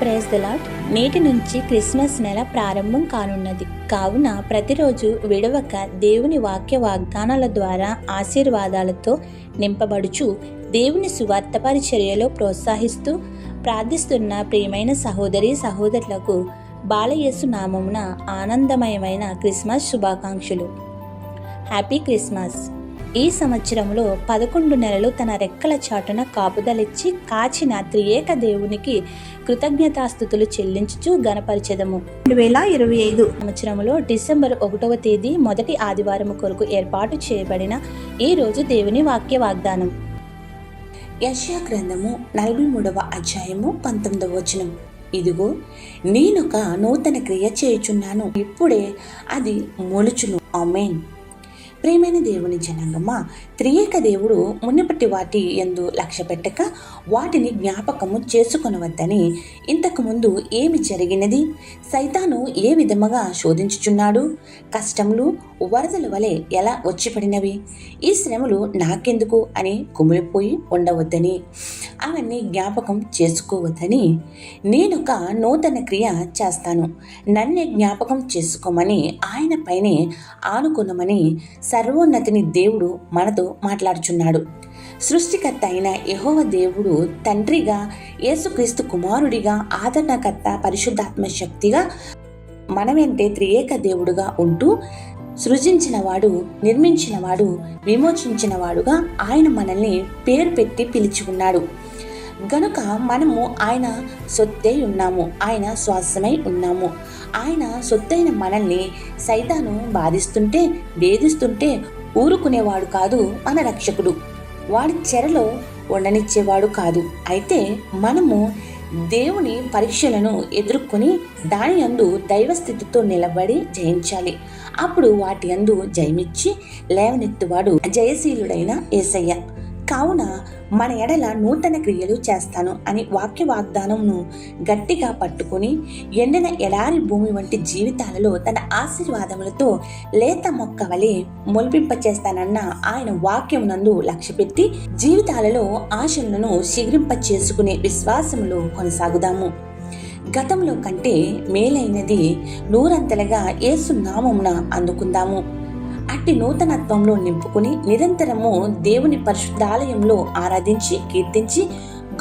Praise the lot నేటి నుంచి Christmas నెల ప్రారంభం కానున్నది. కావున ప్రతిరోజు విడవక దేవుని వాక్య వాగ్దానాల ద్వారా ఆశీర్వాదాలతో నింపబడుచు దేవుని సువార్త పరిచర్యలో ప్రోత్సహిస్తూ ప్రార్థిస్తున్న ప్రియమైన సహోదరి సహోదరులకు బాలయేసు నామమున ఆనందమయమైన క్రిస్మస్ శుభాకాంక్షలు. హ్యాపీ క్రిస్మస్ ఈ సంవత్సరంలో పదకొండు నెలలు తన రెక్కల చాటున కాపుదలిచ్చి కాచిన త్రియేక దేవునికి కృతజ్ఞతాస్థుతులు చెల్లించుచు గణపరిచెదము రెండు వేల ఇరవై ఐదు సంవత్సరంలో డిసెంబర్ ఒకటవ తేదీ మొదటి ఆదివారం కొరకు ఏర్పాటు చేయబడిన ఈ రోజు దేవుని వాక్య వాగ్దానం. యశ్యా గ్రంథము నలభై మూడవ అధ్యాయము పంతొమ్మిదవ వచనం. ఇదిగో నేనొక నూతన క్రియ చేయుచున్నాను. ఇప్పుడే అది మొలుచును. ఆమెన్. ప్రేమైన దేవుని జనాంగమ్మ త్రియేక దేవుడు మునిపటి వాటి ఎందు లక్ష్య పెట్టక వాటిని జ్ఞాపకము చేసుకొనవద్దని ఇంతకుముందు ఏమి జరిగినది? సైతాను ఏ విధముగా శోధించుచున్నాడు? కష్టములు వరదల వలె ఎలా వచ్చిపడినవి? ఈ శ్రమలు నాకెందుకు అని కుమిలిపోయి ఉండవద్దని అవన్నీ జ్ఞాపకం చేసుకోవద్దని నేనొక నూతన క్రియ చేస్తాను. నన్నే జ్ఞాపకం చేసుకోమని ఆయన పైనే ఆనుకునమని సర్వోన్నతిని దేవుడు మనతో మాట్లాడుచున్నాడు. సృష్టికర్త అయిన యహోవ దేవుడు తండ్రిగా యేసుక్రీస్తు కుమారుడిగా ఆదరణకర్త పరిశుద్ధాత్మ శక్తిగా మనమెంటే త్రియేక దేవుడుగా ఉంటూ సృజించినవాడు నిర్మించినవాడు విమోచించినవాడుగా ఆయన మనల్ని పేరు పెట్టి పిలిచి ఉన్నాడు. గనుక మనము ఆయన సొత్తే ఉన్నాము ఆయన శ్వాసమై ఉన్నాము. ఆయన సొత్తైన మనల్ని సైతాను బాధిస్తుంటే వేధిస్తుంటే ఊరుకునేవాడు కాదు మన రక్షకుడు. వాడి చెరలో ఉండనిచ్చేవాడు కాదు. అయితే మనము దేవుని పరీక్షలను ఎదుర్కొని దాని అందు దైవస్థితితో నిలబడి జయించాలి. అప్పుడు వాటి అందు జయమిచ్చి లేవనెత్తువాడు జయశీలుడైన ఏసయ్య. కావున మన ఎడల నూతన క్రియలు చేస్తాను అని వాక్య వాగ్దానంను గట్టిగా పట్టుకుని ఎండిన ఎడారి భూమి వంటి జీవితాలలో తన ఆశీర్వాదములతో లేత మొక్క వలె మొలిపింపచేస్తానన్న ఆయన వాక్యం నందు లక్ష్యపెట్టి జీవితాలలో ఆశలను శిగరింప చేసుకునే విశ్వాసములో కొనసాగుదాము. గతంలో కంటే మేలైనది నూరంతలుగా ఏసు నామమున అందుకుందాము. అట్టి నూతనత్వంలో నింపుకుని నిరంతరము దేవుని పరిశుద్ధాలయంలో ఆరాధించి కీర్తించి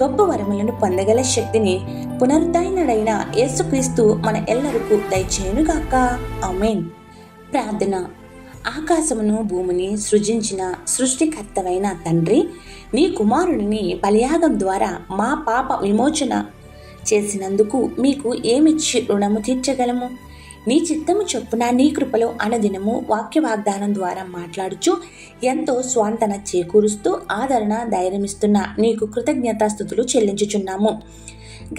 గొప్ప వరములను పొందగల శక్తిని పునరుద్ధరణడైన యేసుక్రీస్తు మన ఎల్లరకు దయచేయునుగాక. ఆమెన్. ప్రార్థన. ఆకాశమును భూమిని సృజించిన సృష్టికర్తవైన తండ్రి నీ కుమారుడిని బలియాగం ద్వారా మా పాప విమోచన చేసినందుకు మీకు ఏమిచ్చి రుణము తీర్చగలము? నీ చిత్తము చొప్పున నీ కృపలో అనదినము వాక్య వాగ్దానం ద్వారా మాట్లాడుచు ఎంతో స్వాంతన చేకూరుస్తూ ఆదరణ ధైర్యమిస్తున్న నీకు కృతజ్ఞతాస్థుతులు చెల్లించుచున్నాము.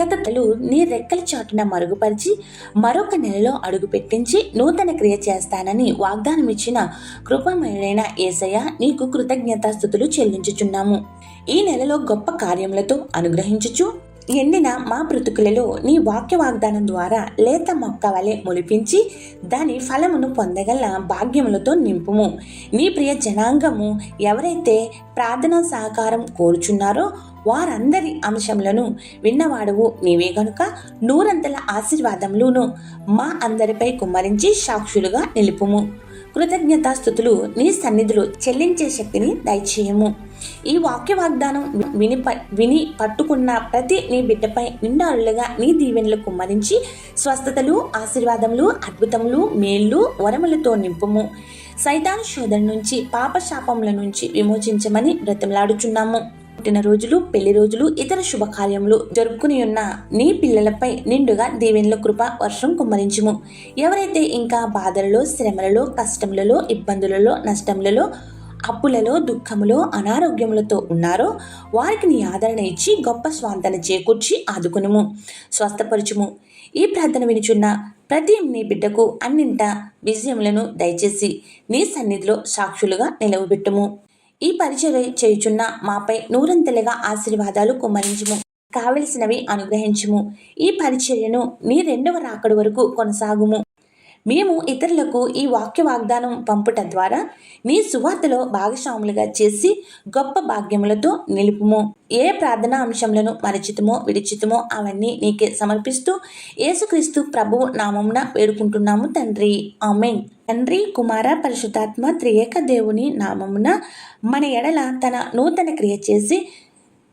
గత తలు నీ రెక్కల చాటున మరుగుపరిచి మరొక నెలలో అడుగు పెట్టించి నూతన క్రియ చేస్తానని వాగ్దానం ఇచ్చిన కృపమయుడైన ఏసయ్య నీకు కృతజ్ఞతాస్థుతులు చెల్లించుచున్నాము. ఈ నెలలో గొప్ప కార్యములతో అనుగ్రహించుచు ఎండిన మా బ్రతుకులలో నీ వాక్య వాగ్దానం ద్వారా లేత మొక్క వలె మొలిపించి దాని ఫలమును పొందగల భాగ్యములతో నింపుము. నీ ప్రియ జనాంగము ఎవరైతే ప్రార్థనా సహకారం కోరుచున్నారో వారందరి అంశములను విన్నవాడవు నీవే గనుక. నూరంతల ఆశీర్వాదములను మా అందరిపై కుమ్మరించి సాక్షులుగా నిలుపుము. కృతజ్ఞతాస్థుతులు నీ సన్నిధులు చెల్లించే శక్తిని దయచేయము. ఈ వాక్య వాగ్దానం విని ప- విని పట్టుకున్న ప్రతి నీ బిడ్డపై నిండారులుగా నీ దీవెనలు కుమ్మరించి స్వస్థతలు ఆశీర్వాదములు అద్భుతములు మేళ్ళు వరములతో నింపుము. సైతాన్ శోధన నుంచి పాపశాపముల నుంచి విమోచించమని బ్రతిమలాడుచున్నాము. పుట్టినరోజులు పెళ్ళి రోజులు ఇతర శుభకార్యములు జరుపుకుని ఉన్న నీ పిల్లలపై నిండుగా దీవెనల కృప వర్షం కుమ్మరించుము. ఎవరైతే ఇంకా బాధలలో శ్రమలలో కష్టములలో ఇబ్బందులలో నష్టములలో అప్పులలో దుఃఖములో అనారోగ్యములతో ఉన్నారో వారికి నీ ఆదరణ ఇచ్చి గొప్ప స్వాంతన చేకూర్చి ఆదుకునుము. స్వస్థపరచుము. ఈ ప్రార్థన వినుచున్న ప్రతి నీ బిడ్డకు అన్నింట విజయములను దయచేసి నీ సన్నిధిలో సాక్షులుగా నిలవబెట్టుము. ఈ పరిచయ చేయుచున్న మాపై నూరంతలుగా ఆశీర్వాదాలు కుమ్మరించుము. కావలసినవి అనుగ్రహించుము. ఈ పరిచర్యను నీ రెండవ రాకడు వరకు కొనసాగుము. మేము ఇతరులకు ఈ వాక్య వాగ్దానం పంపుట ద్వారా నీ సువార్తలో భాగస్వాములుగా చేసి గొప్ప భాగ్యములతో నిలుపుము. ఏ ప్రార్థనా అంశములను మరచితమో విడిచితమో అవన్నీ నీకే సమర్పిస్తూ యేసుక్రీస్తు ప్రభువు నామమున వేడుకుంటున్నాము తండ్రి. ఆమెన్. తండ్రి కుమార పరిశుద్ధాత్మ త్రియేక దేవుని నామమున మన ఎడల తన నూతన క్రియ చేసి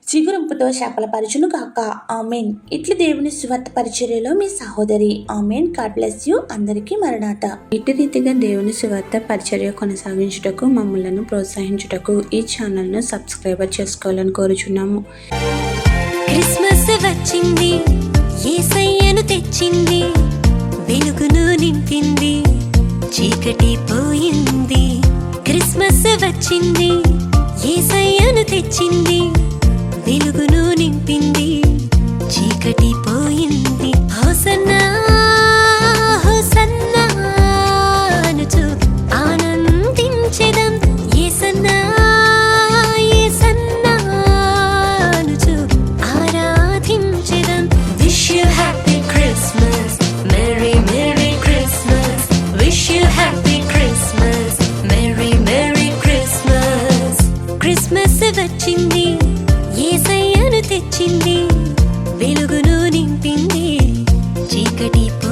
చిగురింపుతో శాపలపరచును కాక ఆమెన్. ఇట్లు దేవుని సువార్త పరిచర్యలో మీ సహోదరి. ఆమెన్. God bless you. అందరికీ మరణాత ఇటు రీతిగా దేవుని సువార్త పరిచర్య కొనసాగించుటకు మమ్మలను ప్రోత్సహించుటకు ఈ ఛానల్ను సబ్స్క్రైబర్ చేసుకోవాలని కోరుచున్నాము. క్రిస్మస్ వచ్చింది. ఏసయ్యను తెచ్చింది. వెలుగును నింపింది. చీకటి పోయింది. క్రిస్మస్ వచ్చింది. ఏసయ్యను తెచ్చింది. a deep